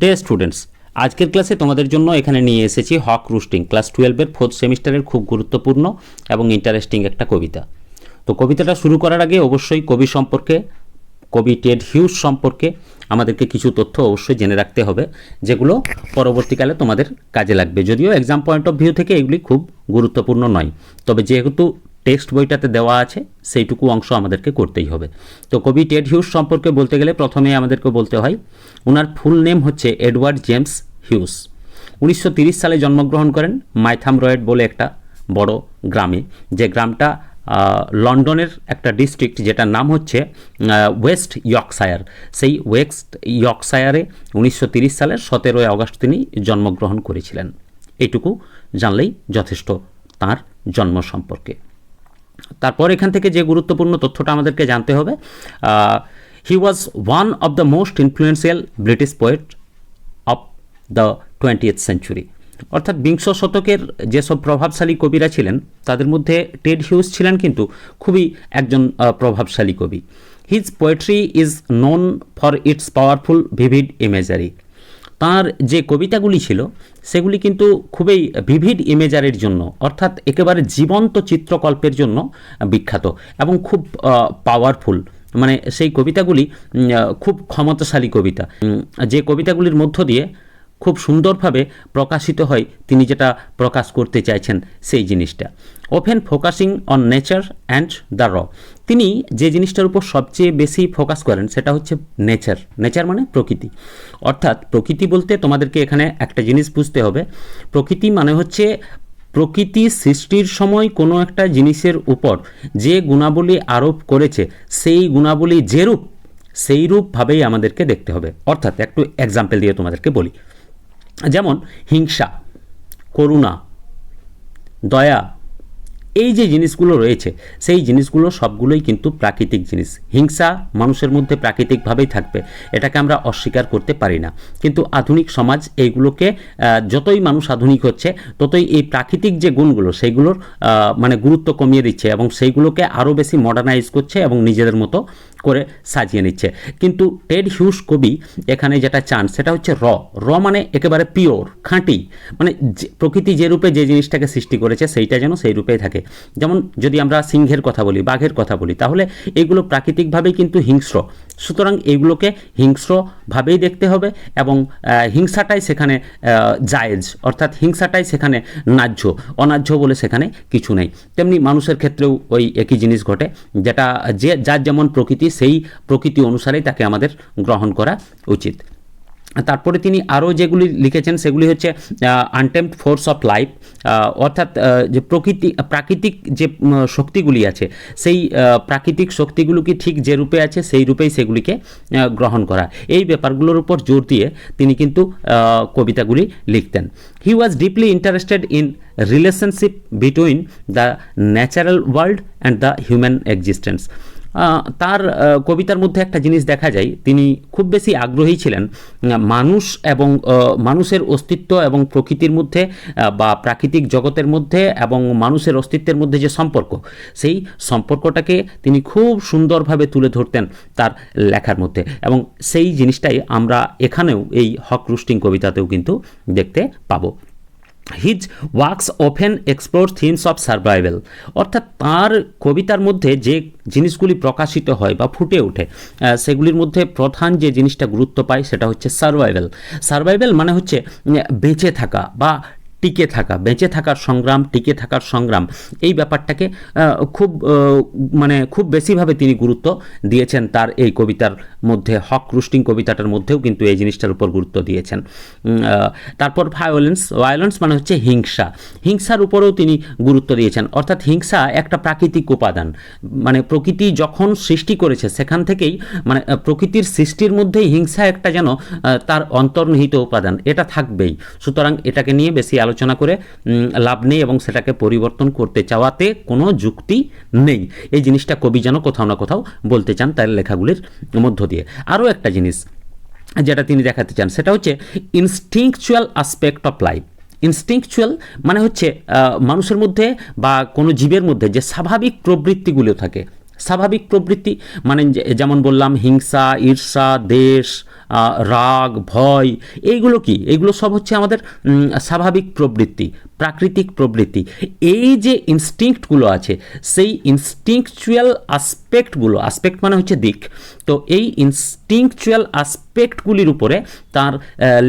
Day students আজকের ক্লাসে তোমাদের জন্য এখানে নিয়ে এসেছি হক রুস্টিং। ক্লাস টুয়েলভের ফোর্থ সেমিস্টারের খুব গুরুত্বপূর্ণ এবং ইন্টারেস্টিং একটা কবিতা। তো কবিতাটা শুরু করার আগে অবশ্যই কবি সম্পর্কে, কবি টেড হিউজ সম্পর্কে আমাদেরকে কিছু তথ্য অবশ্যই জেনে রাখতে হবে, যেগুলো পরবর্তীকালে তোমাদের কাজে লাগবে। যদিও এক্সাম পয়েন্ট অফ ভিউ থেকে এগুলি খুব গুরুত্বপূর্ণ নয়। তবে যেহেতু টেক্সট বইটাতে দেওয়া আছে, সেইটুকু অংশ আমাদেরকে করতেই হবে। তো কবি টেড হিউজ সম্পর্কে বলতে গেলে প্রথমে আমাদেরকে বলতে হয় ওনার ফুল নেম হচ্ছে এডওয়ার্ড জেমস হিউজ। উনিশশো সালে জন্মগ্রহণ করেন মাইথাম রয়েড বলে একটা বড় গ্রামে। যে গ্রামটা লন্ডনের একটা ডিস্ট্রিক্ট যেটার নাম হচ্ছে ওয়েস্ট ইয়র্কশায়ার। সেই ওয়েস্ট ইয়র্কশায়ারে উনিশশো সালের সতেরোই আগস্ট তিনি জন্মগ্রহণ করেছিলেন। এইটুকু জানলেই যথেষ্ট তার জন্ম সম্পর্কে। তারপর এখান থেকে যে গুরুত্বপূর্ণ তথ্যটা আমাদেরকে জানতে হবে he was one of the most influential British poet of the twentieth century অর্থাৎ বিংশ শতকের যেসব প্রভাবশালী কবিরা ছিলেন, তাদের মধ্যে টেড হিউজ ছিলেন কিন্তু খুবই একজন প্রভাবশালী কবি। His poetry is known for its powerful vivid imagery তার যে কবিতাগুলি ছিল, সেগুলি কিন্তু খুবই ভিভিড ইমেজারের জন্য, অর্থাৎ একেবারে জীবন্ত চিত্রকল্পের জন্য বিখ্যাত এবং খুব পাওয়ারফুল মানে সেই কবিতাগুলি খুব ক্ষমতাশালী কবিতা। যে কবিতাগুলির মধ্য দিয়ে খুব সুন্দরভাবে প্রকাশিত হয়, তিনি যেটা প্রকাশ করতে চাইছেন, সেই জিনিসটা। Often focusing on nature and the raw. তিনি যে জিনিসটার উপর সবচেয়ে বেশি ফোকাস করেন সেটা হচ্ছে নেচার নেচার মানে প্রকৃতি। অর্থাৎ প্রকৃতি বলতে তোমাদেরকে এখানে একটা জিনিস বুঝতে হবে। প্রকৃতি মানে হচ্ছে প্রকৃতি সৃষ্টির সময় কোনো একটা জিনিসের উপর যে গুণাবলী আরোপ করেছে, সেই গুণাবলী যেরূপ সেই রূপভাবেই আমাদেরকে দেখতে হবে। অর্থাৎ একটু এক্সাম্পল দিয়ে তোমাদেরকে বলি। যেমন হিংসা, করুণা, দয়া এই যে জিনিসগুলো রয়েছে, সেই জিনিসগুলো সবগুলোই কিন্তু প্রাকৃতিক জিনিস। হিংসা মানুষের মধ্যে প্রাকৃতিকভাবেই থাকবে, এটাকে আমরা অস্বীকার করতে পারি না। কিন্তু আধুনিক সমাজ এইগুলোকে যতই মানুষ আধুনিক হচ্ছে, ততই এই প্রাকৃতিক যে গুণগুলো সেইগুলোর মানে গুরুত্ব কমিয়ে দিচ্ছে এবং সেইগুলোকে আরও বেশি মডার্নাইজ করছে এবং নিজেদের মতো করে সাজিয়ে নিচ্ছে। কিন্তু টেড হিউস কবি এখানে যেটা চান সেটা হচ্ছে র। র মানে একেবারে পিওর, খাঁটি। মানে প্রকৃতি যে রূপে যে জিনিসটাকে সৃষ্টি করেছে সেইটা যেন সেই রূপেই থাকে। যেমন যদি আমরা সিংহের কথা বলি, বাঘের কথা বলি, তাহলে এগুলো প্রাকৃতিকভাবেই কিন্তু হিংস্র। সুতরাং এগুলোকে হিংস্রভাবেই দেখতে হবে এবং হিংসাটাই সেখানে জায়েজ। অর্থাৎ হিংসাটাই সেখানে ন্যায্য, অন্যায্য বলে সেখানে কিছু নেই। তেমনি মানুষের ক্ষেত্রেও ওই একই জিনিস ঘটে। যেটা যে, যার যেমন প্রকৃতি সেই প্রকৃতি অনুসারেই তাকে আমাদের গ্রহণ করা উচিত। তারপরে তিনি আরও যেগুলি লিখেছেন, সেগুলি হচ্ছে আনটেম্পড ফোর্স অফ লাইফ অর্থাৎ যে প্রকৃতি, প্রাকৃতিক যে শক্তিগুলি আছে, সেই প্রাকৃতিক শক্তিগুলোকে ঠিক যে রূপে আছে, সেই রূপেই সেগুলিকে গ্রহণ করা। এই ব্যাপারগুলোর উপর জোর দিয়ে তিনি কিন্তু কবিতাগুলি লিখতেন। He was deeply interested in relationship between the natural world and the human existence তার কবিতার মধ্যে একটা জিনিস দেখা যায়, তিনি খুব বেশি আগ্রহী ছিলেন মানুষ এবং মানুষের অস্তিত্ব এবং প্রকৃতির মধ্যে বা প্রাকৃতিক জগতের মধ্যে এবং মানুষের অস্তিত্বের মধ্যে যে সম্পর্ক, সেই সম্পর্কটাকে তিনি খুব সুন্দরভাবে তুলে ধরতেন তার লেখার মধ্যে। এবং সেই জিনিসটাই আমরা এখানেও এই হক রুস্টিং কবিতাতেও কিন্তু দেখতে পাবো। His works often explore themes of survival অর্থাৎ তার কবিতার মধ্যে যে জিনিসগুলি প্রকাশিত হয় বা ফুটে ওঠে সেগুলির মধ্যে প্রধান যে জিনিসটা গুরুত্ব পায় সেটা হচ্ছে সার্ভাইভেল সার্ভাইভেল মানে হচ্ছে বেঁচে থাকা বা টিকে থাকা, বেঁচে থাকার সংগ্রাম, টিকে থাকার সংগ্রাম, এই ব্যাপারটাকে খুব মানে খুব বেশিভাবে তিনি গুরুত্ব দিয়েছেন তার এই কবিতার মধ্যে, হক রুস্টিং কবিতাটার মধ্যেও কিন্তু এই জিনিসটার উপর গুরুত্ব দিয়েছেন। তারপর ভায়োলেন্স ভায়োলেন্স মানে হচ্ছে হিংসা। হিংসার উপরেও তিনি গুরুত্ব দিয়েছেন। অর্থাৎ হিংসা একটা প্রাকৃতিক উপাদান। মানে প্রকৃতি যখন সৃষ্টি করেছে, সেখান থেকেই মানে প্রকৃতির সৃষ্টির মধ্যেই হিংসা একটা যেন তার অন্তর্নিহিত উপাদান। এটা থাকবেই। সুতরাং এটাকে নিয়ে বেশি আলোচনা করে লাভ নেই এবং সেটাকে পরিবর্তন করতে চাওয়াতে কোনো যুক্তি নেই। এই জিনিসটা কবি যেন কোথাও না কোথাও বলতে চান তার লেখাগুলির মধ্য দিয়ে। আরও একটা জিনিস যেটা তিনি দেখাতে চান, সেটা হচ্ছে instinctual aspect of life instinctual মানে হচ্ছে মানুষের মধ্যে বা কোনো জীবের মধ্যে যে স্বাভাবিক প্রবৃত্তিগুলো থাকে স্বাভাবিক প্রবৃত্তি মানে যেমন বললাম, হিংসা, ঈর্ষা, দেশ রাগ, ভয়, এইগুলো কি? এইগুলো সব হচ্ছে আমাদের স্বাভাবিক প্রবৃত্তি, প্রাকৃতিক প্রবৃত্তি। এই যে ইনস্টিংক্টগুলো আছে, সেই ইনস্টিংকচুয়াল আসপেক্টগুলো আসপেক্ট মানে হচ্ছে দিক। তো এই ইনস্টিংকচুয়াল আসপেক্টগুলির উপরে তার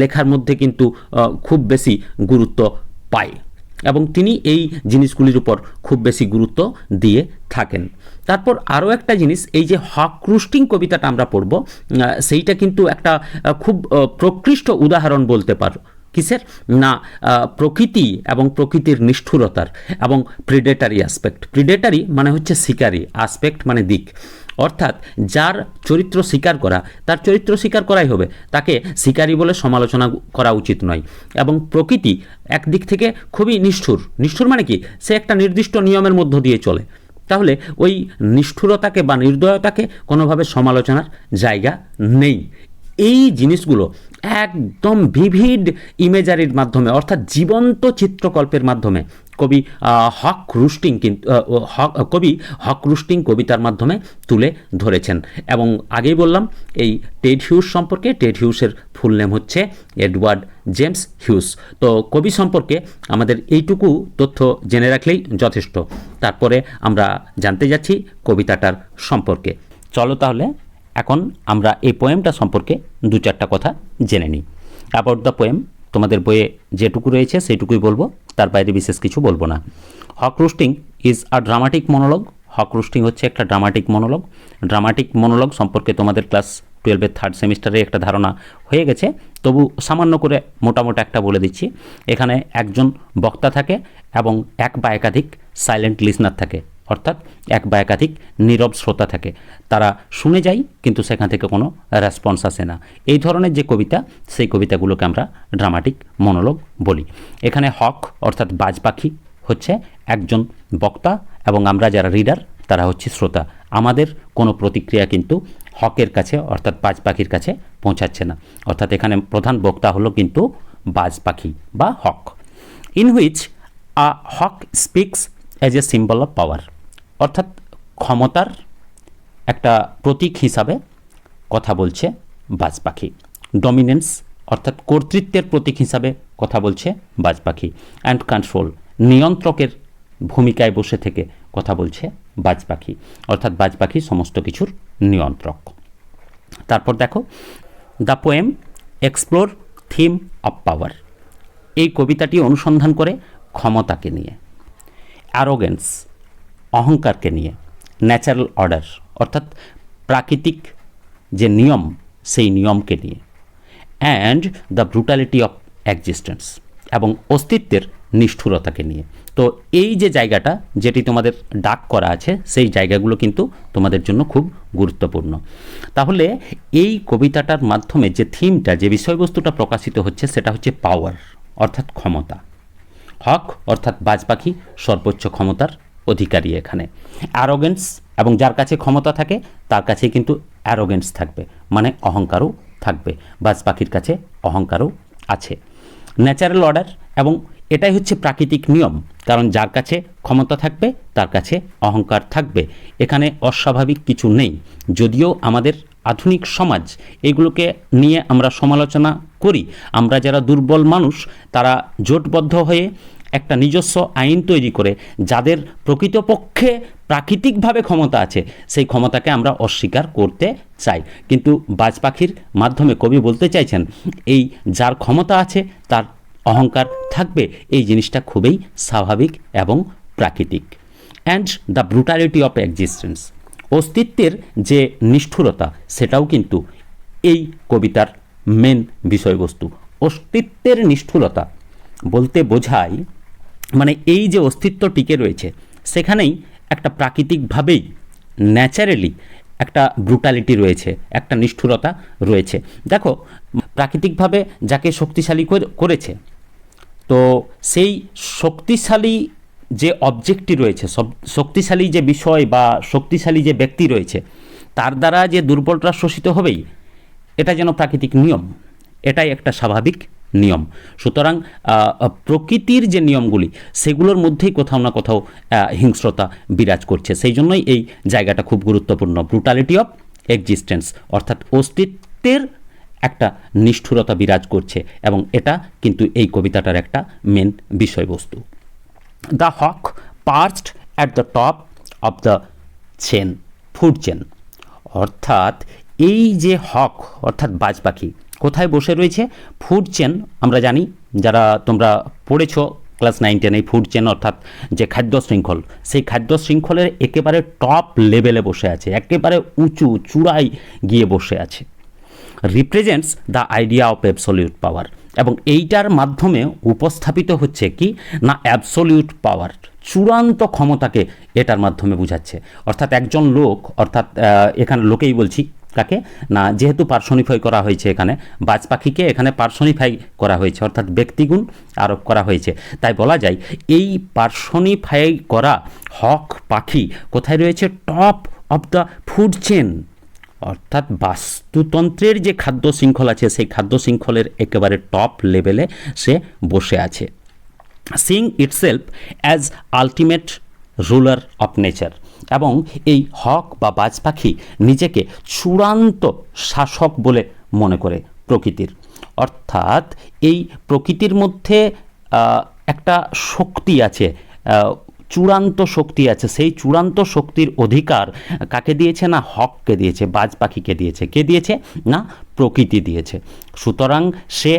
লেখার মধ্যে কিন্তু খুব বেশি গুরুত্ব পায়। এবং তিনি এই জিনিসগুলির উপর খুব বেশি গুরুত্ব দিয়ে থাকেন। তারপর আরও একটা জিনিস, এই যে হক কবিতাটা আমরা পড়ব সেইটা কিন্তু একটা খুব প্রকৃষ্ট উদাহরণ বলতে পারো, কিসের? না প্রকৃতি এবং প্রকৃতির নিষ্ঠুরতার এবং প্রিডেটারি অ্যাসপেক্ট প্রিডেটারি মানে হচ্ছে শিকারি অ্যাসপেক্ট মানে দিক। অর্থাৎ যার চরিত্র স্বীকার করা, তার চরিত্র স্বীকার করাই হবে। তাকে শিকারী বলে সমালোচনা করা উচিত নয়। এবং প্রকৃতি একদিক থেকে খুবই নিষ্ঠুর। নিষ্ঠুর মানে কি? সে একটা নির্দিষ্ট নিয়মের মধ্য দিয়ে চলে। তাহলে ওই নিষ্ঠুরতাকে বা নির্দয়তাকে কোনোভাবে সমালোচনার জায়গা নেই। এই জিনিসগুলো একদম ভিভিড ইমেজারির মাধ্যমে, অর্থাৎ জীবন্ত চিত্রকল্পের মাধ্যমে কবি হক রুস্টিং কিন্তু হক, কবি হক রুস্টিং কবিতার মাধ্যমে তুলে ধরেছেন। এবং আগেই বললাম, এই টেড হিউস সম্পর্কে, টেড হিউসের ফুল নেম হচ্ছে এডওয়ার্ড জেমস হিউস তো কবি সম্পর্কে আমাদের এইটুকু তথ্য জেনে রাখলেই যথেষ্ট। তারপরে আমরা জানতে যাচ্ছি কবিতাটার সম্পর্কে। চলো তাহলে এখন আমরা এই পোয়েমটা সম্পর্কে দু চারটা কথা জেনে নিই। অ্যাবাউট দ্য পোয়েম, তোমাদের বইয়ে যেটুকু রয়েছে সেইটুকুই বলব। তার বাইরে বিশেষ কিছু বলব না। Hawk Roosting is a dramatic monologue Hawk Roosting হচ্ছে একটা ড্রামাটিক মনোলগ ড্রামাটিক মনোলগ সম্পর্কে তোমাদের ক্লাস টুয়েলভের থার্ড সেমিস্টারে একটা ধারণা হয়ে গেছে। তবু সামান্য করে মোটামোটা একটা বলে দিচ্ছি। এখানে একজন বক্তা থাকে এবং এক বা একাধিক সাইলেন্ট লিসনার থাকে। অর্থাৎ এক বা একাধিক নীরব শ্রোতা থাকে। তারা শুনে যায়, কিন্তু সেখান থেকে কোনো রেসপন্স আসে না। এই ধরনের যে কবিতা, সেই কবিতাগুলোকে আমরা ড্রামাটিক মনোলগ বলি। এখানে হক অর্থাৎ বাজ পাখি হচ্ছে একজন বক্তা এবং আমরা যারা রিডার তারা হচ্ছে শ্রোতা। আমাদের কোনো প্রতিক্রিয়া কিন্তু হকের কাছে অর্থাৎ বাজ পাখির কাছে পৌঁছাচ্ছে না। অর্থাৎ এখানে প্রধান বক্তা হলো কিন্তু বাজ পাখি বা hawk. In which a hawk speaks as a symbol of power অর্থাৎ ক্ষমতার একটা প্রতীক হিসাবে কথা বলছে বাজ পাখি ডমিনেন্স অর্থাৎ কর্তৃত্বের প্রতীক হিসাবে কথা বলছে বাজ পাখি অ্যান্ড কন্ট্রোল নিয়ন্ত্রকের ভূমিকায় বসে থেকে কথা বলছে বাজ পাখি অর্থাৎ বাজ পাখি সমস্ত কিছুর নিয়ন্ত্রক। তারপর দেখো the poem explore theme of power এই কবিতাটি অনুসন্ধান করে ক্ষমতাকে নিয়ে। অ্যারোগেন্স অহংকারকে নিয়ে ন্যাচারাল অর্ডার অর্থাৎ প্রাকৃতিক যে নিয়ম, সেই নিয়মকে নিয়ে and the brutality of existence এবং অস্তিত্বের নিষ্ঠুরতাকে নিয়ে। তো এই যে জায়গাটা যেটি তোমাদের ডাক করা আছে, সেই জায়গাগুলো কিন্তু তোমাদের জন্য খুব গুরুত্বপূর্ণ। তাহলে এই কবিতাটার মাধ্যমে যে থিমটা যে বিষয়বস্তুটা প্রকাশিত হচ্ছে, সেটা হচ্ছে পাওয়ার অর্থাৎ ক্ষমতা। হক, অর্থাৎ বাজ পাখি সর্বোচ্চ ক্ষমতার অধিকারী এখানে। অ্যারোগেন্স এবং যার কাছে ক্ষমতা থাকে, তার কাছে কিন্তু অ্যারোগেন্স থাকবে মানে অহংকারও থাকবে, বাজ পাখির কাছে অহংকারও আছে। ন্যাচারাল অর্ডার এবং এটাই হচ্ছে প্রাকৃতিক নিয়ম, কারণ যার কাছে ক্ষমতা থাকবে, তার কাছে অহংকার থাকবে। এখানে অস্বাভাবিক কিছু নেই, যদিও আমাদের আধুনিক সমাজ এগুলোকে নিয়ে আমরা সমালোচনা করি। আমরা যারা দুর্বল মানুষ, তারা জোটবদ্ধ হয়ে একটা নিজস্ব আইন তৈরি করে যাদের প্রকৃতপক্ষে প্রাকৃতিকভাবে ক্ষমতা আছে, সেই ক্ষমতাকে আমরা অস্বীকার করতে চাই। কিন্তু বাজ পাখির মাধ্যমে কবি বলতে চাইছেন, এই যার ক্ষমতা আছে, তার অহংকার থাকবে। এই জিনিসটা খুবই স্বাভাবিক এবং প্রাকৃতিক। And the brutality of existence অস্তিত্বের যে নিষ্ঠুরতা, সেটাও কিন্তু এই কবিতার মেন বিষয়বস্তু। অস্তিত্বের নিষ্ঠুরতা বলতে বোঝায় মানে এই যে অস্তিত্ব টিকে রয়েছে, সেখানেই একটা প্রাকৃতিকভাবেই ন্যাচারালি একটা ব্রুটালিটি রয়েছে, একটা নিষ্ঠুরতা রয়েছে। দেখো, প্রাকৃতিকভাবে যাকে শক্তিশালী করেছে, তো সেই শক্তিশালী যে অবজেক্টটি রয়েছে, সব, শক্তিশালী যে বিষয় বা শক্তিশালী যে ব্যক্তি রয়েছে, তার দ্বারা যে দুর্বলরা শোষিত হবেই, এটা যেন প্রাকৃতিক নিয়ম। এটাই একটা স্বাভাবিক নিয়ম। সুতরাং প্রকৃতির যে নিয়মগুলি, সেগুলোর মধ্যেই কোথাও না কোথাও হিংস্রতা বিরাজ করছে। সেই জন্যই এই জায়গাটা খুব গুরুত্বপূর্ণ। ব্রুটালিটি অফ এক্সিস্টেন্স অর্থাৎ অস্তিত্বের একটা নিষ্ঠুরতা বিরাজ করছে এবং এটা কিন্তু এই কবিতাটার একটা মেন বিষয়বস্তু। The hawk perched at the top of the chain food chain অর্থাৎ এই যে হক অর্থাৎ বাজ পাখি কোথায় বসে রয়েছে? ফুড চেন আমরা জানি, যারা তোমরা পড়েছো ক্লাস নাইন টেন এই ফুড চেন অর্থাৎ যে খাদ্য শৃঙ্খল, সেই খাদ্য শৃঙ্খলের একেবারে টপ লেভেলে বসে আছে, একেবারে উঁচু চূড়ায় গিয়ে বসে আছে। Represents the idea of absolute power এবং এইটার মাধ্যমে উপস্থাপিত হচ্ছে কি? না অ্যাবসলিউট পাওয়ার চূড়ান্ত ক্ষমতাকে এটার মাধ্যমে বোঝাচ্ছে। অর্থাৎ একজন লোক, অর্থাৎ এখানে লোকেই বলছি কাকে না, যেহেতু পার্সনিফাই করা হয়েছে এখানে, বাজ পাখিকে এখানে পার্সনিফাই করা হয়েছে, অর্থাৎ ব্যক্তিগুণ আরোপ করা হয়েছে। তাই বলা যায়, এই পার্সনিফাই করা হক পাখি কোথায় রয়েছে? Top of the food chain অর্থাৎ বাস্তুতন্ত্রের যে খাদ্য শৃঙ্খল আছে, সেই খাদ্য শৃঙ্খলের একেবারে টপ লেভেলে সে বসে আছে। Sing itself as ultimate ruler of nature. এবং এই হক বা বাজ পাখি নিজেকে চূড়ান্ত শাসক বলে মনে করে প্রকৃতির। অর্থাৎ এই প্রকৃতির মধ্যে একটা শক্তি আছে চূড়ান্ত শক্তি আছে। সেই চূড়ান্ত শক্তির অধিকার কাকে দিয়েছে না হককে দিয়েছে বাজ পাখিকে দিয়েছে? কে দিয়েছে না প্রকৃতি দিয়েছে? সুতরাং সে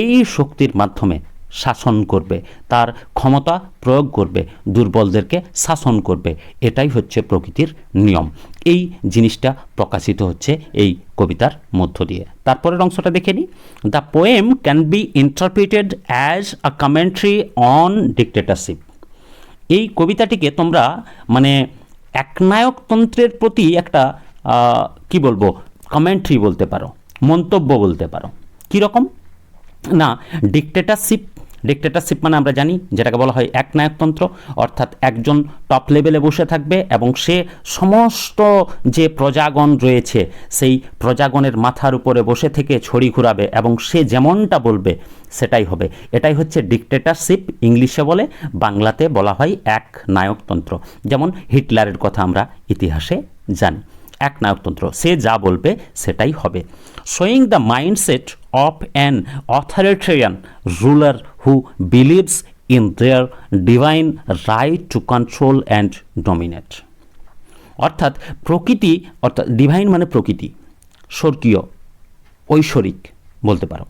এই শক্তির মাধ্যমে শাসন করবে, তার ক্ষমতা প্রয়োগ করবে, দুর্বলদেরকে শাসন করবে। এটাই হচ্ছে প্রকৃতির নিয়ম। এই জিনিসটা প্রকাশিত হচ্ছে এই কবিতার মধ্য দিয়ে। তারপরের অংশটা দেখে নিই। The poem can be interpreted as a commentary on dictatorship এই কবিতাটিকে তোমরা মানে একনায়কতন্ত্রের প্রতি একটা কি বলব কমেন্ট্রি বলতে পারো, মন্তব্য বলতে পারো। কীরকম? না ডিক্টেটারশিপ ডিক্টেটারশিপ মানে আমরা জানি যেটাকে বলা হয় একনায়কতন্ত্র, অর্থাৎ একজন টপ লেভেলে বসে থাকবে এবং সে সমস্ত যে প্রজাগণ রয়েছে, সেই প্রজাগণের মাথার উপরে বসে থেকে ছড়ি ঘুরাবে এবং সে যেমনটা বলবে সেটাই হবে। এটাই হচ্ছে ডিক্টেটারশিপ ইংলিশে বলে, বাংলাতে বলা হয় এক নায়কতন্ত্র যেমন হিটলারের কথা আমরা ইতিহাসে জানি। এক নায়কতন্ত্র সে যা বলবে সেটাই হবে। Showing the mindset of an authoritarian ruler who believes in their divine right to control and dominate অর্থাৎ প্রকৃতি, অর্থাৎ ডিভাইন মানে প্রকৃতি, স্বর্গীয়, ঐশ্বরিক বলতে পারো।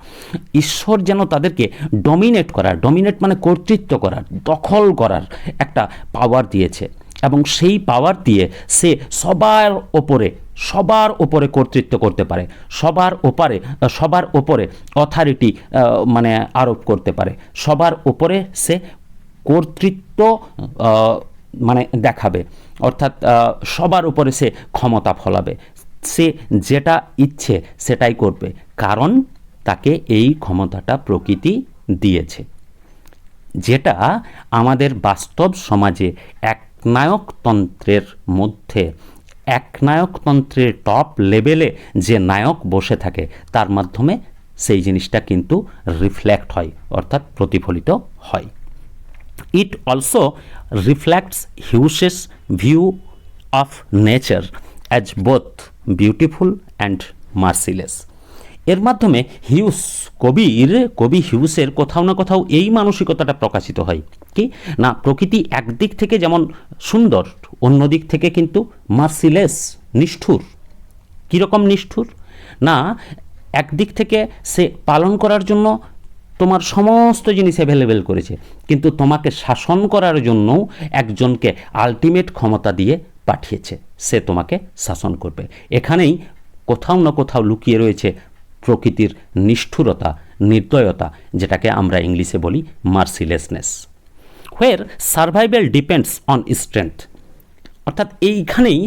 ঈশ্বর যেন তাদেরকে ডমিনেট করার ডমিনেট মানে কর্তৃত্ব করার, দখল করার একটা পাওয়ার দিয়েছে। এবং সেই পাওয়ার দিয়ে সে সবার ওপরে সবার ওপরে কর্তৃত্ব করতে পারে, সবার ওপারে, সবার ওপরে অথরিটি মানে আরোপ করতে পারে, সবার ওপরে সে কর্তৃত্ব মানে দেখাবে, অর্থাৎ সবার উপরে সে ক্ষমতা ফলাবে, সে যেটা ইচ্ছে সেটাই করবে, কারণ তাকে এই ক্ষমতাটা প্রকৃতি দিয়েছে। যেটা আমাদের বাস্তব সমাজে একনায়কতন্ত্রের মধ্যে একনায়কতন্ত্রের টপ লেভেলে যে নায়ক বসে থাকে, তার মাধ্যমে সেই জিনিসটা কিন্তু রিফ্লেক্ট হয়, অর্থাৎ প্রতিফলিত হয়। It also reflects Hughes's view of nature as both beautiful and merciless এর মাধ্যমে হিউস কবির, কবি হিউসের কোথাও না কোথাও এই মানসিকতাটা প্রকাশিত হয়। কি? না, প্রকৃতি একদিক থেকে যেমন সুন্দর অন্য দিক থেকে কিন্তু মার্সিলেস নিষ্ঠুর। কীরকম নিষ্ঠুর? না, একদিক থেকে সে পালন করার জন্য তোমার সমস্ত জিনিস অ্যাভেলেবেল করেছে, কিন্তু তোমাকে শাসন করার জন্যও একজনকে আলটিমেট ক্ষমতা দিয়ে পাঠিয়েছে, সে তোমাকে শাসন করবে। এখানেই কোথাও না কোথাও লুকিয়ে রয়েছে প্রকৃতির নিষ্ঠুরতা, নির্দয়তা, যেটাকে আমরা ইংলিশে বলি mercilessness where survival depends on strength অর্থাৎ এইখানেই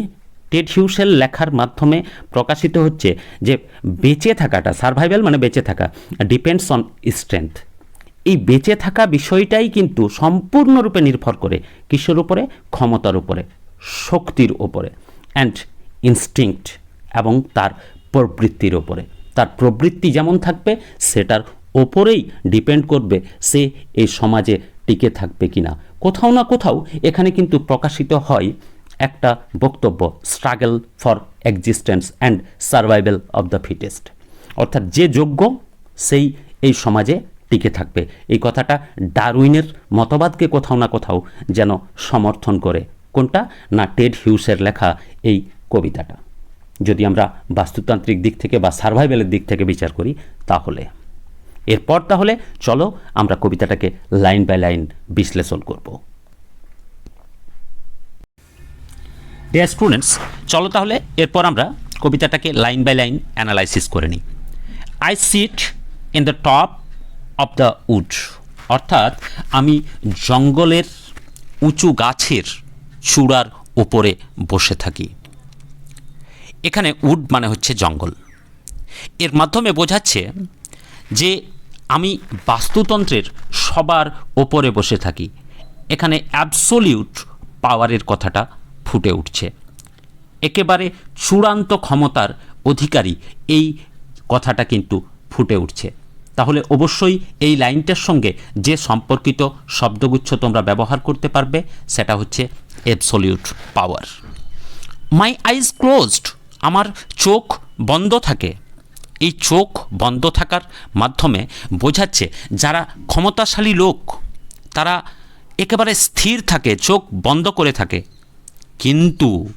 টেড হিউসেল লেখার মাধ্যমে প্রকাশিত হচ্ছে যে বেঁচে থাকাটা সার্ভাইভাল মানে বেঁচে থাকা ডিপেন্ডস অন স্ট্রেংথ এই বেঁচে থাকা বিষয়টাই কিন্তু সম্পূর্ণরূপে নির্ভর করে কিসের উপরে? ক্ষমতার উপরে, শক্তির উপরে অ্যান্ড ইনস্টিংক্ট এবং তার প্রবৃত্তির ওপরে তার প্রবৃত্তি যেমন থাকবে, সেটার ওপরেই ডিপেন্ড করবে সে এই সমাজে টিকে থাকবে কিনা। কোথাও না কোথাও এখানে কিন্তু প্রকাশিত হয় একটা বক্তব্য struggle for existence and survival of the fittest অর্থাৎ যে যোগ্য, সেই এই সমাজে টিকে থাকবে। এই কথাটা ডারউইনের মতবাদকে কোথাও না কোথাও যেন সমর্থন করে। কোনটা? না, টেড হিউসের লেখা এই কবিতাটা। যদি আমরা বাস্তুতান্ত্রিক দিক থেকে বা সার্ভাইভালের দিক থেকে বিচার করি, তাহলে। এরপর তাহলে চলো আমরা কবিতাটাকে লাইন বাই লাইন বিশ্লেষণ করব। ডিয়ার স্টুডেন্টস চলো তাহলে এরপর আমরা কবিতাটাকে লাইন বাই লাইন অ্যানালাইসিস করে নিই। I sit in the top of the wood অর্থাৎ আমি জঙ্গলের উঁচু গাছের চূড়ার উপরে বসে থাকি। এখানে উড মানে হচ্ছে জঙ্গল। এর মাধ্যমে বোঝাচ্ছে যে আমি বাস্তুতন্ত্রের সবার ওপরে বসে থাকি। এখানে অ্যাবসোলিউট পাওয়ারের কথাটা ফুটে উঠছে। একেবারে চূড়ান্ত ক্ষমতার অধিকারী এই কথাটা কিন্তু ফুটে উঠছে। তাহলে অবশ্যই এই লাইনটার সঙ্গে যে সম্পর্কিত শব্দগুচ্ছ তোমরা ব্যবহার করতে পারবে, সেটা হচ্ছে অ্যাবসোলিউট পাওয়ার মাই আইজ ক্লোজড আমার চোখ বন্ধ থাকে। এই চোখ বন্ধ থাকার মাধ্যমে বোঝাচ্ছে যারা ক্ষমতাশালী লোক, তারা একেবারে স্থির থাকে, চোখ বন্ধ করে থাকে। কিন্তু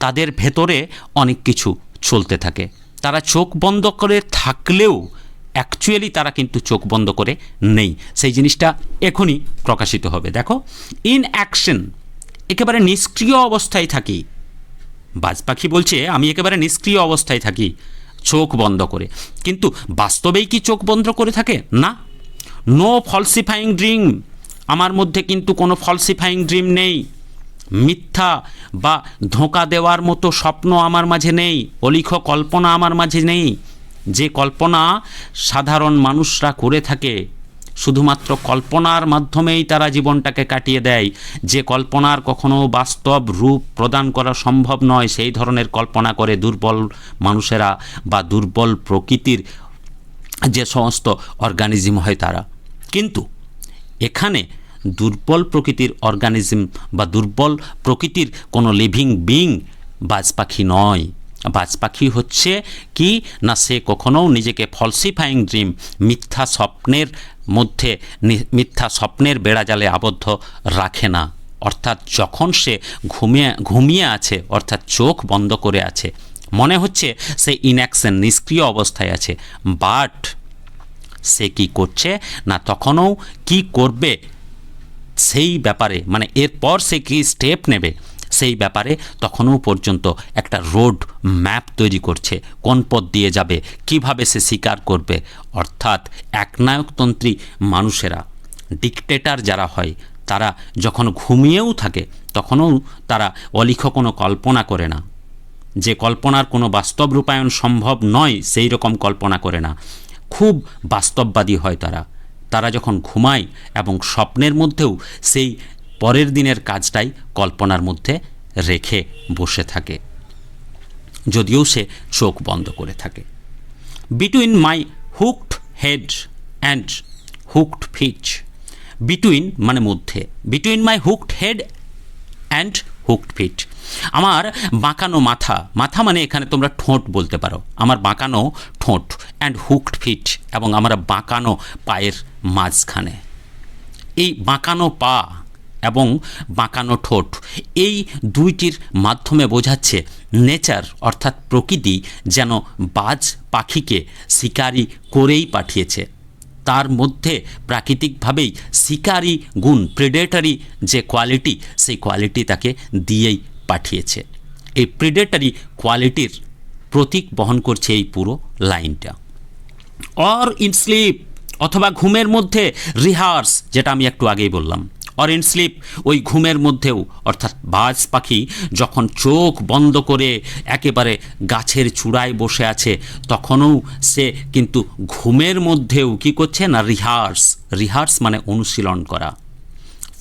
তাদের ভেতরে অনেক কিছু চলতে থাকে। তারা চোখ বন্ধ করে থাকলেও অ্যাকচুয়ালি তারা কিন্তু চোখ বন্ধ করে নেই। সেই জিনিসটা এখনই প্রকাশিত হবে। দেখো ইন অ্যাকশন একেবারে নিষ্ক্রিয় অবস্থায় থাকি। বাজ পাখি বলছে, আমি একেবারে নিষ্ক্রিয় অবস্থায় থাকি। চোখ বন্ধ করে। কিন্তু বাস্তবেই কি চোখ বন্ধ করে থাকে? না। নো ফলসিফাইং ড্রিম আমার মধ্যে কিন্তু কোনো ফলসিফাইং ড্রিম নেই। মিথ্যা বা ধোঁকা দেওয়ার মতো স্বপ্ন আমার মাঝে নেই। অলিখ কল্পনা আমার মাঝে নেই। যে কল্পনা সাধারণ মানুষরা করে থাকে শুধুমাত্র কল্পনার মাধ্যমেই তারা জীবনটাকে কাটিয়ে দেয়। যে কল্পনার কখনো বাস্তব রূপ প্রদান করা সম্ভব নয়, সেই ধরনের কল্পনা করে দুর্বল মানুষেরা বা দুর্বল প্রকৃতির যে সমস্ত অর্গানিজম হয় তারা। কিন্তু এখানে দুর্বল প্রকৃতির অর্গানিজম বা দুর্বল প্রকৃতির কোনো লিভিং বিং বাজ পাখি নয়। বাজ পাখি হচ্ছে কি? না, সে কখনো নিজেকে ফলসিফাইং ড্রিম, মিথ্যা স্বপ্নের মধ্যে মিথ্যা স্বপ্নের বেড়াজালে আবদ্ধ রাখে না। অর্থাৎ যখন সে ঘুমিয়ে ঘুমিয়ে আছে, অর্থাৎ চোখ বন্ধ করে আছে, মনে হচ্ছে সে ইনঅ্যাকশন নিষ্ক্রিয় অবস্থায় আছে। বাট সে কি করছে না তখনও কি করবে সেই ব্যাপারে মানে এরপর সে কি স্টেপ নেবে? সেই ব্যাপারে তখনও পর্যন্ত একটা রোড ম্যাপ তৈরি করছে, কোন পথ দিয়ে যাবে, কীভাবে সে স্বীকার করবে। অর্থাৎ একনায়কতন্ত্রী মানুষেরা ডিকটেটার যারা হয়, তারা যখন ঘুমিয়েও থাকে, তখনও তারা অলিখ কোনো কল্পনা করে না। যে কল্পনার কোনো বাস্তব রূপায়ণ সম্ভব নয়, সেই রকম কল্পনা করে না। খুব বাস্তববাদী হয় তারা। তারা যখন ঘুমায় এবং স্বপ্নের মধ্যেও সেই পরের দিনের কাজটাই কল্পনার মধ্যে রেখে বসে থাকে। যদিও সে চোখ বন্ধ করে থাকে। Between my hooked head and hooked feet between মানে মধ্যে between my hooked head and hooked feet আমার বাঁকানো মাথা মাথা মানে এখানে তোমরা ঠোঁট বলতে পারো, আমার বাঁকানো ঠোঁট অ্যান্ড হুকড ফিট এবং আমার বাঁকানো পায়ের মাঝখানে। এই বাঁকানো পা এবং বাঁকানো ঠোঁট। এই দুইটির মাধ্যমে বোঝাচ্ছে নেচার, অর্থাৎ প্রকৃতি, যেন বাজ পাখিকে শিকারি করেই পাঠিয়েছে। তার মধ্যে প্রাকৃতিকভাবেই শিকারি গুণ প্রিডেটারি যে কোয়ালিটি সেই কোয়ালিটি তাকে দিয়েই পাঠিয়েছে। এই প্রিডেটারি কোয়ালিটির প্রতীক বহন করছে এই পুরো লাইনটা। অর ইন স্লিপ অথবা ঘুমের মধ্যে রিহার্স যেটা আমি একটু আগেই বললাম। অর ইন স্লিপ ওই ঘুমের মধ্যেও, অর্থাৎ বাজ পাখি যখন চোখ বন্ধ করে একেবারে গাছের চূড়ায় বসে আছে, তখনও সে কিন্তু ঘুমের মধ্যেও কি করছে না রিহার্স রিহার্স মানে অনুশীলন করা।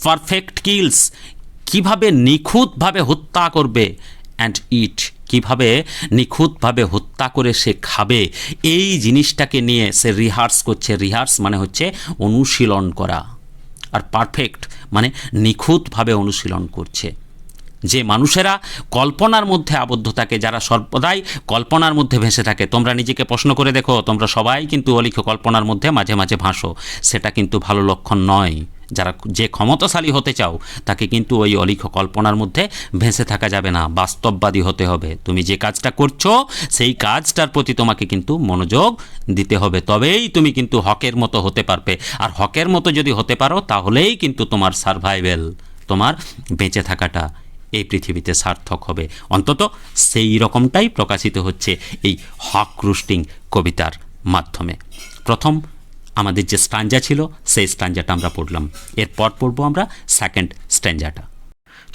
পারফেক্ট কিলস কীভাবে নিখুঁতভাবে হত্যা করবে অ্যান্ড ইট কীভাবে নিখুঁতভাবে হত্যা করে সে খাবে, এই জিনিসটাকে নিয়ে সে রিহার্স করছে। রিহার্স মানে হচ্ছে অনুশীলন করা। আর পারফেক্ট মানে নিখুঁতভাবে অনুশীলন করছে। যে মানুষেরা কল্পনার মধ্যে আবদ্ধ থাকে, যারা সর্বদাই কল্পনার মধ্যে ভেসে থাকে। তোমরা নিজেকে প্রশ্ন করে দেখো, তোমরা সবাই কিন্তু অলিখ কল্পনার মধ্যে মাঝে মাঝে ভাসো। সেটা কিন্তু ভালো লক্ষণ নয়। যারা যে ক্ষমতাশালী হতে চাও, তাকে কিন্তু ওই অলিখ কল্পনার মধ্যে ভেসে থাকা যাবে না। বাস্তববাদী হতে হবে। তুমি যে কাজটা করছ, সেই কাজটার প্রতি তোমাকে কিন্তু মনোযোগ দিতে হবে। তবেই তুমি কিন্তু হকের মতো হতে পারবে। আর হকের মতো যদি হতে পারো, তাহলেই কিন্তু তোমার সার্ভাইভেল তোমার বেঁচে থাকাটা। এই পৃথিবীতে সার্থক হবে। অন্তত সেই রকমটাই প্রকাশিত হচ্ছে এই হক রুস্টিং কবিতার মাধ্যমে। প্রথম আমাদের যে স্টাঞ্জা ছিল, সেই স্টাঞ্জাটা আমরা পড়লাম। এরপর পড়ব আমরা সেকেন্ড স্ট্যাঞ্জাটা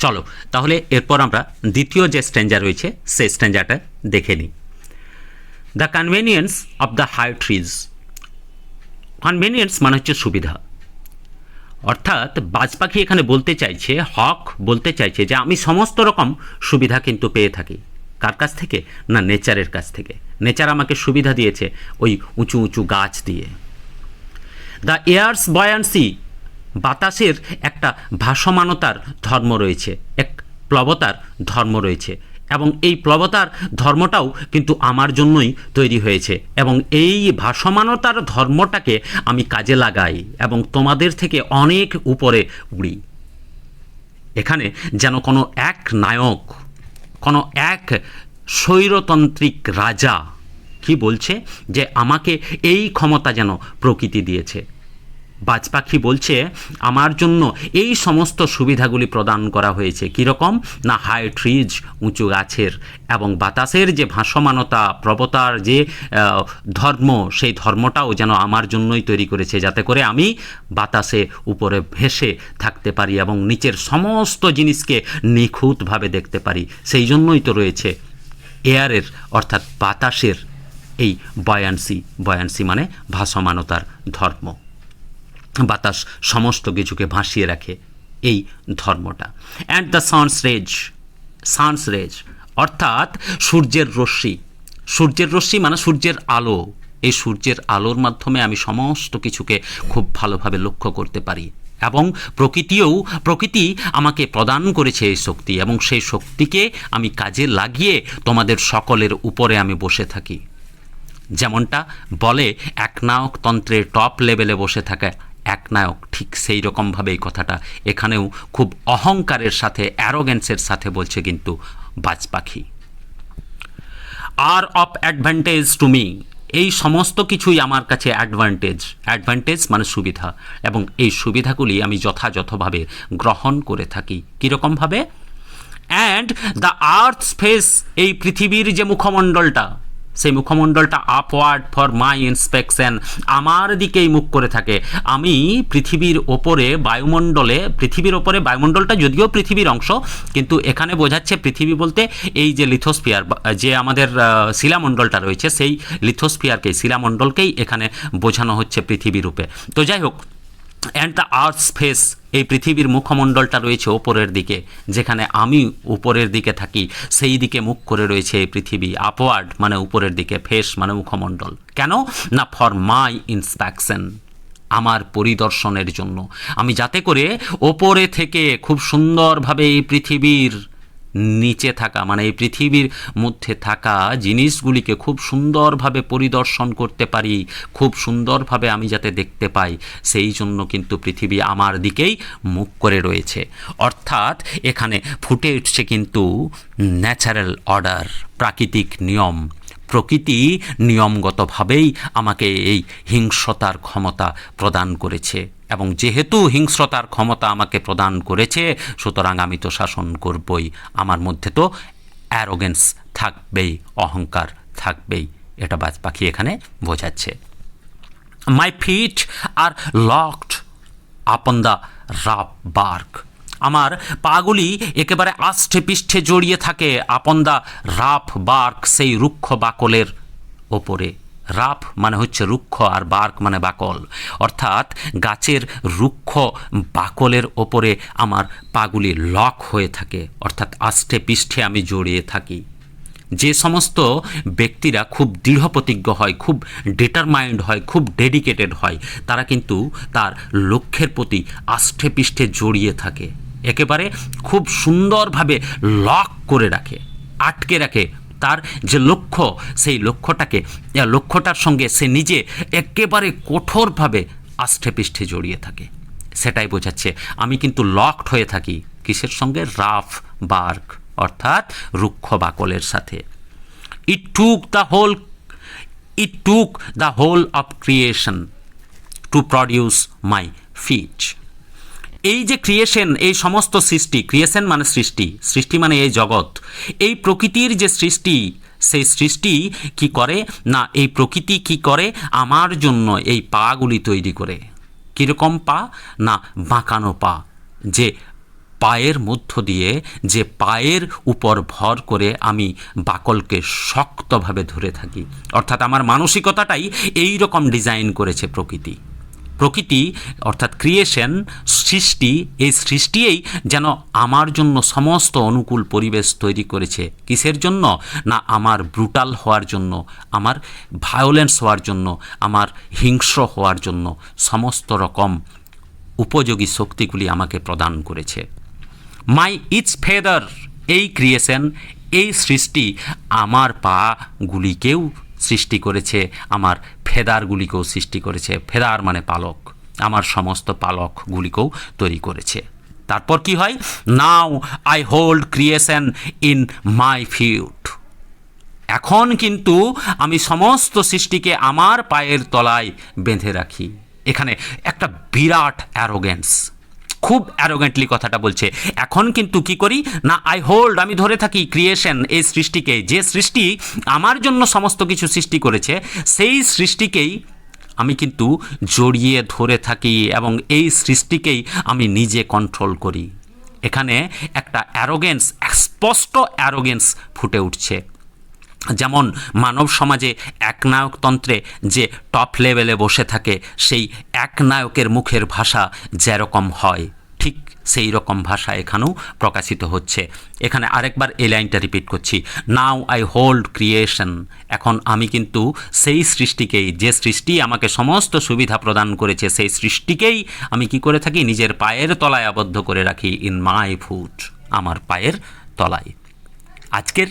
চলো, তাহলে এরপর আমরা দ্বিতীয় যে স্ট্যাঞ্জা রয়েছে, সেই স্ট্যাঞ্জাটা দেখে নিই। The convenience of the high trees convenience মানে হচ্ছে সুবিধা। অর্থাৎ বাজ পাখি এখানে বলতে চাইছে, হক বলতে চাইছে যে আমি সমস্ত রকম সুবিধা কিন্তু পেয়ে থাকি। কার কাছ থেকে? না, নেচারের কাছ থেকে। নেচার আমাকে সুবিধা দিয়েছে ওই উঁচু উঁচু গাছ দিয়ে। দ্য এয়ার্স বয়ান্সি বাতাসের একটা ভাসমানতার ধর্ম রয়েছে, এক প্লবতার ধর্ম রয়েছে। এবং এই প্লবতার ধর্মটাও কিন্তু আমার জন্যই তৈরি হয়েছে এবং এই ভাসমানতার ধর্মটাকে আমি কাজে লাগাই এবং তোমাদের থেকে অনেক উপরে উড়ি। এখানে যেন কোনো এক নায়ক, কোনো এক স্বৈরতান্ত্রিক রাজা কি বলছে যে আমাকে এই ক্ষমতা যেন প্রকৃতি দিয়েছে। বাজ পাখি বলছে, আমার জন্য এই সমস্ত সুবিধাগুলি প্রদান করা হয়েছে। কীরকম? না হাই ট্রিজ উঁচু গাছের এবং বাতাসের যে ভাসমানতা, প্রবতার যে ধর্ম, সেই ধর্মটাও যেন আমার জন্যই তৈরি করেছে, যাতে করে আমি বাতাসে উপরে ভেসে থাকতে পারি এবং নিচের সমস্ত জিনিসকে নিখুঁতভাবে দেখতে পারি। সেই জন্যই তো রয়েছে এয়ারের, অর্থাৎ বাতাসের এই বয়ান্সি বয়ান্সি মানে ভাসমানতার ধর্ম। বাতাস সমস্ত কিছুকে ভাসিয়ে রাখে এই ধর্মটা। And the sun's rays sun's rays অর্থাৎ সূর্যের রশ্মি। সূর্যের রশ্মি মানে সূর্যের আলো। এই সূর্যের আলোর মাধ্যমে আমি সমস্ত কিছুকে খুব ভালোভাবে লক্ষ্য করতে পারি। এবং প্রকৃতিও, প্রকৃতি আমাকে প্রদান করেছে এই শক্তি এবং সেই শক্তিকে আমি কাজে লাগিয়ে তোমাদের সকলের উপরে আমি বসে থাকি। যেমনটা বলে একনায়ক তন্ত্রের টপ লেভেলে বসে থাকা একনায়ক ঠিক সেই রকমভাবে এই কথাটা। এখানেও খুব অহংকারের সাথে অ্যারোগেন্সের সাথে বলছে কিন্তু বাজ পাখি are of advantage to me. এই সমস্ত কিছুই আমার কাছে অ্যাডভান্টেজ। অ্যাডভান্টেজ মানে সুবিধা। এবং এই সুবিধাগুলি আমি যথাযথভাবে গ্রহণ করে থাকি। কীরকমভাবে? অ্যান্ড দ্য আর্থ স্পেস এই পৃথিবীর যে মুখমণ্ডলটা সেই মুখমণ্ডলটা আপওয়ার্ড ফর মাই ইন্সপেকশন আমার দিকেই মুখ করে থাকে। আমি পৃথিবীর ওপরে বায়ুমণ্ডলে, পৃথিবীর ওপরে বায়ুমণ্ডলটা যদিও পৃথিবীর অংশ, কিন্তু এখানে বোঝাচ্ছে পৃথিবী বলতে এই যে লিথোস্ফিয়ার যে আমাদের শিলামণ্ডলটা রয়েছে, সেই লিথোস্ফিয়ারকেই শিলামণ্ডলকেই এখানে বোঝানো হচ্ছে পৃথিবী রূপে। তো যাই হোক অ্যান্ড দ্য আর্থ স্পেস এই পৃথিবীর মুখমণ্ডলটা রয়েছে ওপরের দিকে, যেখানে আমি উপরের দিকে থাকি, সেই দিকে মুখ করে রয়েছে এই পৃথিবী আপওয়ার্ড মানে উপরের দিকে ফেস মানে মুখমণ্ডল। কেন? না ফর মাই ইন্সপেকশন আমার পরিদর্শনের জন্য। আমি যাতে করে ওপরে থেকে খুব সুন্দরভাবে এই পৃথিবীর নিচে থাকা মানে এই পৃথিবীর মধ্যে থাকা জিনিসগুলিকে খুব সুন্দরভাবে পরিদর্শন করতে পারি, খুব সুন্দরভাবে আমি যাতে দেখতে পাই, সেই জন্য কিন্তু পৃথিবী আমার দিকেই মুখ করে রয়েছে। অর্থাৎ এখানে ফুটে উঠছে কিন্তু ন্যাচারাল অর্ডার, প্রাকৃতিক নিয়ম। প্রকৃতি নিয়মগতভাবেই আমাকে এই হিংস্রতার ক্ষমতা প্রদান করেছে। এবং যেহেতু হিংস্রতার ক্ষমতা আমাকে প্রদান করেছে, সুতরাং আমি তো শাসন করবই। আমার মধ্যে তো অ্যারোগেন্স থাকবেই, অহংকার থাকবেই। এটা বাজ পাখি এখানে বোঝাচ্ছে। My feet are locked upon the rough bark আমার পাগুলি একেবারে আষ্ঠে পৃষ্ঠে জড়িয়ে থাকে আপন দ্য রাফ বার্ক সেই রুক্ষ বাকলের ওপরে। রাফ মানে হচ্ছে রুক্ষ আর বার্ক মানে বাকল। অর্থাৎ গাছের রুক্ষ বাকলের ওপরে আমার পাগুলি লক হয়ে থাকে। অর্থাৎ আষ্টে পৃষ্ঠে আমি জড়িয়ে থাকি। যে সমস্ত ব্যক্তিরা খুব দৃঢ় প্রতিজ্ঞ হয়, খুব ডিটারমাইন্ড হয়, খুব ডেডিকেটেড হয়, তারা কিন্তু তার লক্ষ্যের প্রতি আষ্ঠে পৃষ্ঠে জড়িয়ে থাকে। একেবারে খুব সুন্দরভাবে লক করে রাখে, আটকে রাখে তার যে লক্ষ্য, সেই লক্ষ্যটাকে লক্ষ্যটার সঙ্গে সে নিজে একেবারে কঠোরভাবে আষ্ঠে পৃষ্ঠে জড়িয়ে থাকে। সেটাই বোঝাচ্ছে, আমি কিন্তু লকড হয়ে থাকি কিসের সঙ্গে? রাফ বার্ক অর্থাৎ রুক্ষ বাকলের সাথে। It took the whole it took the whole of creation to produce my feet এই যে ক্রিয়েশন এই সমস্ত সৃষ্টি ক্রিয়েশন মানে সৃষ্টি সৃষ্টি মানে এই জগৎ, এই প্রকৃতির যে সৃষ্টি, সেই সৃষ্টি কি করে? না, এই প্রকৃতি কি করে? আমার জন্য এই পাগুলি তৈরি করে। কীরকম পা? না, বাঁকানো পা, যে পায়ের মধ্য দিয়ে, যে পায়ের উপর ভর করে আমি বাকলকে শক্তভাবে ধরে থাকি। অর্থাৎ আমার মানসিকতাটাই এই রকম ডিজাইন করেছে প্রকৃতি। প্রকৃতি, অর্থাৎ ক্রিয়েশন সৃষ্টি, এই সৃষ্টিই যেন আমার জন্য সমস্ত অনুকূল পরিবেশ তৈরি করেছে। কিসের জন্য? না, আমার ব্রুটাল হওয়ার জন্য, আমার ভায়োলেন্স হওয়ার জন্য, আমার হিংস্র হওয়ার জন্য সমস্ত রকম উপযোগী শক্তিগুলি আমাকে প্রদান করেছে। মাই ইটস ফেদার এই ক্রিয়েশন এই সৃষ্টি আমার পাগুলিকেও সৃষ্টি করেছে, আমার ফেদারগুলিকেও সৃষ্টি করেছে। ফেদার মানে পালক। আমার সমস্ত পালকগুলিকেও তৈরি করেছে। তারপর কি হয়? Now I hold creation in my foot এখন কিন্তু আমি সমস্ত সৃষ্টিকে আমার পায়ের তলায় বেঁধে রাখি। এখানে একটা বিরাট অ্যারোগেন্স খুব অ্যারোগেন্টলি কথাটা বলছে। এখন কিন্তু কি করি? না আই হোল্ড আমি ধরে থাকি ক্রিয়েশন এই সৃষ্টিকে। যে সৃষ্টি আমার জন্য সমস্ত কিছু সৃষ্টি করেছে, সেই সৃষ্টিকেই আমি কিন্তু জড়িয়ে ধরে থাকি এবং এই সৃষ্টিকেই আমি নিজে কন্ট্রোল করি। এখানে একটা অ্যারোগেন্স স্পষ্ট অ্যারোগেন্স ফুটে উঠছে। যেমন মানব সমাজে একনায়কতন্ত্রে যে টপ লেভেলে বসে থাকে, সেই একনায়কের মুখের ভাষা যেরকম হয়, ঠিক সেই রকম ভাষা এখানেও প্রকাশিত হচ্ছে। এখানে আরেকবার এই লাইনটা রিপিট করছি। নাও আই হোল্ড ক্রিয়েশন এখন আমি কিন্তু সেই সৃষ্টিকেই, যে সৃষ্টি আমাকে সমস্ত সুবিধা প্রদান করেছে, সেই সৃষ্টিকেই আমি কি করে থাকি? নিজের পায়ের তলায় আবদ্ধ করে রাখি ইন মাই ফুট আমার পায়ের তলায়। আজকের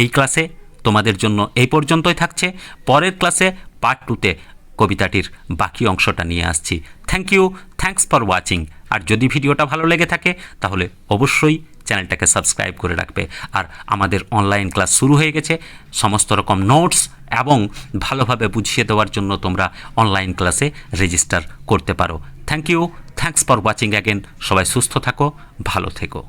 এই ক্লাসে তোমাদের জন্য এই পর্যন্তই থাকছে। পরের ক্লাসে পার্ট টুতে কবিতাটির বাকি অংশটা নিয়ে আসছি। Thank you thanks for watching আর যদি ভিডিওটা ভালো লেগে থাকে, তাহলে অবশ্যই চ্যানেলটাকে সাবস্ক্রাইব করে রাখবে। আর আমাদের অনলাইন ক্লাস শুরু হয়ে গেছে। সমস্ত রকম নোটস এবং ভালোভাবে বুঝিয়ে দেওয়ার জন্য তোমরা অনলাইন ক্লাসে রেজিস্টার করতে পারো। Thank you thanks for watching again সবাই সুস্থ থাকো, ভালো থেকো।